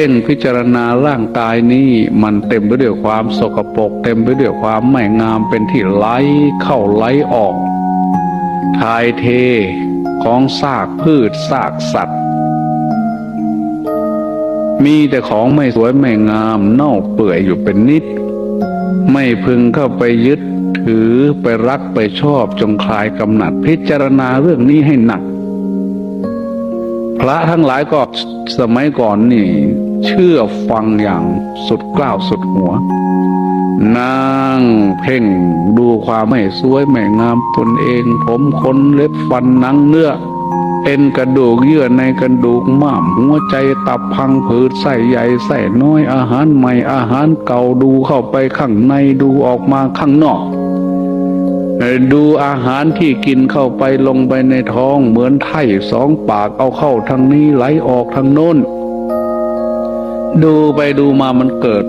พ่งพิจารณาร่างกายนี้มันเต็มไปด้วยความสกปรกเต็มไปด้วยความไม่งามเป็นที่ไหลเข้าไหลออกทายเทของซากพืชซากสัตว์ มีแต่ของไม่สวยไม่งามเน่าเปื่อยอยู่เป็นนิด ไม่พึงเข้าไปยึดถือไปรักไปชอบจงคลายกำหนัดพิจารณาเรื่องนี้ให้หนัก พระทั้งหลายก็สมัยก่อนนี่ เชื่อฟังอย่างสุดกล้าวสุดหัว นั่งเพ่งดูความไม่สวยไม่งามตนเอง ผมขนเล็บฟันหนังเนื้อเอ็นกระดูกเยื่อในกระดูกม้ามหัวใจตับพังผืดไส้ใหญ่ไส้น้อยอาหารใหม่อาหารเก่าดูเข้าไปข้างในดูออกมาข้างนอกดูอาหารที่กินเข้าไปลงไปในท้องเหมือนไถ่สองปากเอาเข้าทางนี้ไหลออกทางโน้น ดูไปดูมามันเกิด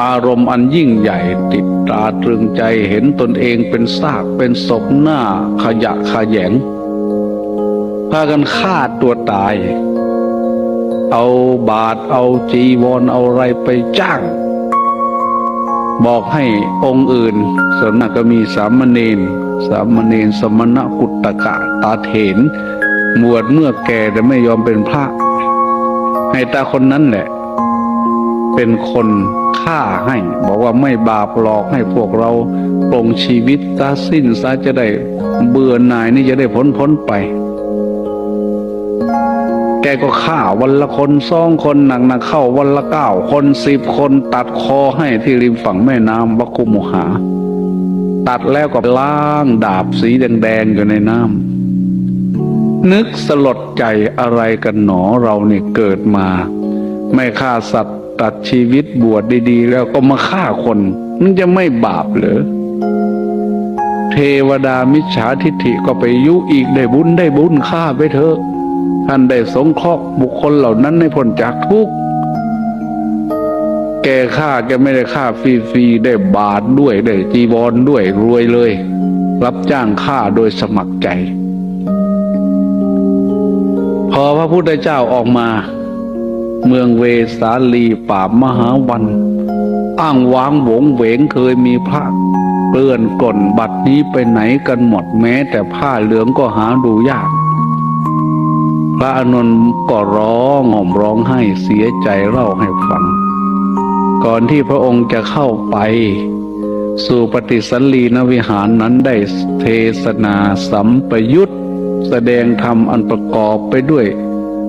อารมณ์อันยิ่งใหญ่ติดตาตรึงใจเห็นตนเองเป็นซากเป็นศพหน้าขยะขยงพากันฆ่าตัวตาย เอาบาทเอาจีวรเอาอะไรไปจ้าง บอกให้องค์อื่นส่วนมากก็มีสามเณรสามเณรสมณกุตตกะตาเถนบวชเมื่อแก่แต่ไม่ยอมเป็นพระ ให้ตาคนนั้นแหละ เป็นคนฆ่าให้ บอกว่าไม่บาปหลอกให้พวกเราปลงชีวิตซะสิ้นซะจะได้เบื่อหน่ายนี่จะได้พ้นพ้นไป แกก็ฆ่าวันละคนสองคนหนักหนักเข้าวันละเก้าคนสิบคนตัดคอให้ที่ริมฝั่งแม่น้ำวักกุมุหา ตัดแล้วก็ล้างดาบสีแดงๆอยู่ในน้ำ นึกสลดใจอะไรกันหนอเราเนี่ยเกิดมา ไม่ฆ่าสัตว์ตัดชีวิตบวชดีๆ แล้วก็มาฆ่าคนมันจะไม่บาปเหรอเทวดามิจฉาทิฏฐิก็ไปยุอีกได้บุญได้บุญฆ่าไปเถอะท่านได้สงเคราะห์บุคคลเหล่านั้นให้พ้นจากทุกข์แกฆ่าแกไม่ได้ฆ่าฟรีๆได้บาทด้วยได้จีวรด้วยรวยเลย รับจ้างฆ่าโดยสมัครใจ พอพระพุทธเจ้าออกมา เมืองเวสาลีป่ามหาวัน อ้างว้างโหวงเหวงเคยมีพระเปื้อนกล่นบัดนี้ไปไหนกันหมดแม้แต่ผ้าเหลืองก็หาดูยาก พระอนนท์ก็ร้องห่มร้องไห้เสียใจเล่าให้ฟัง ก่อนที่พระองค์จะเข้าไป สู่ปฏิสันลีนวิหารนั้นได้เทศนาสัมปยุต แสดงธรรมอันประกอบไปด้วย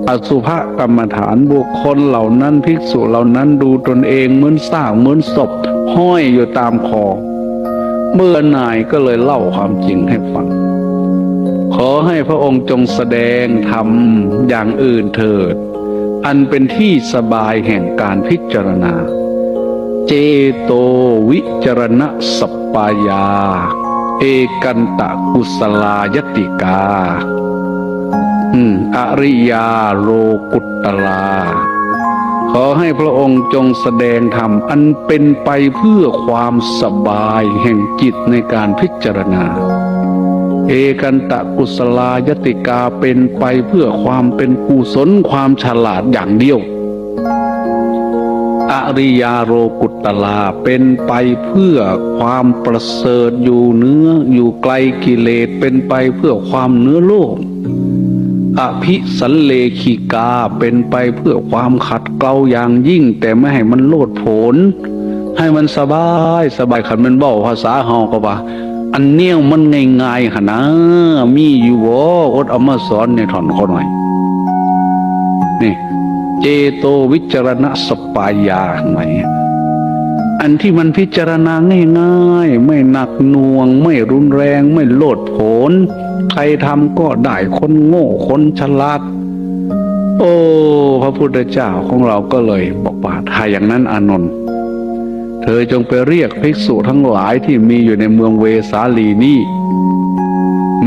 อสุภกรรมฐานบุคคลเหล่านั้นภิกษุเหล่านั้นดูตนเองเหมือนสร้างเหมือนศพ ห้อยอยู่ตามคอเมื่อนายก็เลยเล่าความจริงให้ฟัง ขอให้พระองค์จงแสดงธรรมอย่างอื่นเถิด อันเป็นที่สบายแห่งการพิจารณา เจโตวิจารณสปปายา เอกันตะกุสลายติกา อืม อริยาโลกุตตลา ขอให้พระองค์จงแสดงธรรมอันเป็นไปเพื่อความสบายแห่งจิตในการพิจารณา เอกันตะกุศลายติกาเป็นไปเพื่อความเป็นกุศลความฉลาดอย่างเดียว ริยาโรกุตตลาเป็นไปเพื่อความประเสริฐอยู่เนื้ออยู่ไกลกิเลสเป็นไปเพื่อความเนื้อโลก อภิสันเลขีกาเป็นไปเพื่อความขัดเกลาอย่างยิ่ง แต่ไม่ให้มันโลดโผนให้มันสบายสบายขันมันเบ้าภาษาเฮาก็ว่า อันเนี้ยมันง่ายๆหะนะมีอยู่บ่อดเอามาสอนในถอนเขาหน่อยนี่ เจโตวิจารณสปายาไหน่อยอันที่มันพิจารณาง่ายๆ ไม่หนักหน่วง ไม่รุนแรง ไม่โลดโผนใครทำก็ได้คนโง่คนฉลาด โอ้ พระพุทธเจ้าของเราก็เลยบอกว่าถ้าอย่างนั้นอานนท์เธอจงไปเรียกภิกษุทั้งหลายที่มีอยู่ในเมืองเวสาลีนี่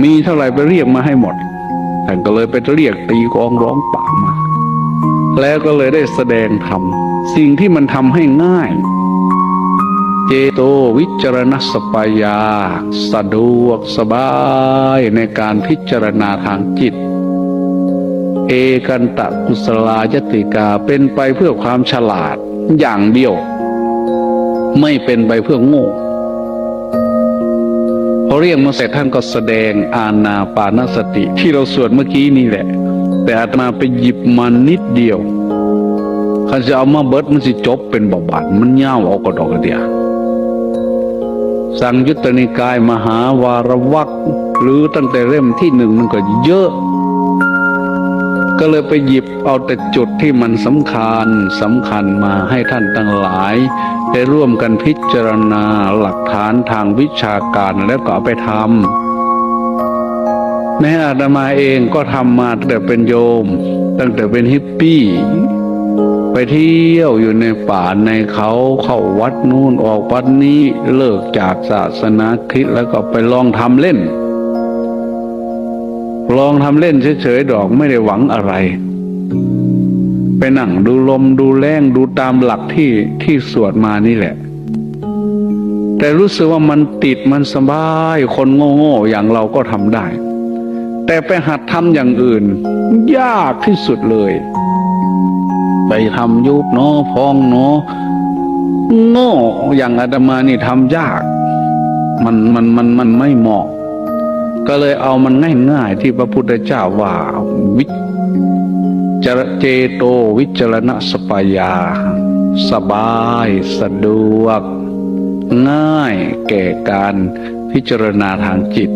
มีเท่าไหร่ไปเรียกมาให้หมดท่านก็เลยไปเรียกตีกองร้องป่ามา แล้วก็เลยได้แสดงธรรมสิ่งที่มันทำให้ง่าย เจโตวิจารณสปายา สะดวกสบายในการพิจารณาทางจิต เอกันตะกุศลายติกาเป็นไปเพื่อความฉลาดอย่างเดียว ไม่เป็นไปเพื่อโง่พอเรียกมาเสร็จท่านก็แสดงอาณาปานสติที่เราสวดเมื่อกี้นี่แหละ แต่อาตมาไปหยิบมานิดเดียวข้าจะเอามาเบิดมันสิจบเป็นบาบาดมันเง่าเอากระดอกกระเดียสังยุตตนิกายมหาวารวักหรือตั้งแต่เล่มที่หนึ่งมันก็เยอะ ก็เลยไปหยิบเอาแต่จุดที่มันสำคัญสำคัญมาให้ท่านทั้งหลาย ได้ร่วมกันพิจารณาหลักฐานทางวิชาการแล้วก็ไปทำ แม้อาตมาเองก็ทำมาตั้งแต่เป็นโยม ตั้งแต่เป็นฮิปปี้ ไปเที่ยวอยู่ในป่าในเขาเข้าวัดนู่นออกวัดนี้เลิกจากศาสนาคริสต์แล้วก็ไปลองทำเล่น ลองทำเล่นเฉยๆดอกไม่ได้หวังอะไร ไปนั่งดูลมดูแรงดูตามหลักที่ที่สวดมานี่แหละแต่รู้สึกว่ามันติดมันสบาย คนโง่ๆอย่างเราก็ทำได้ แต่ไปหัดทำอย่างอื่น ยากที่สุดเลย ไปทำยุบเนาะพองเนาะโง่อย่างอาตมานี่ทำยาก มันมันมันมันไม่เหมาะ ก็เลยเอามันง่ายๆที่พระพุทธเจ้าว่าวิจรเจโตวิจารณสปายา สบายสะดวก ง่ายแก่การพิจารณาทางจิต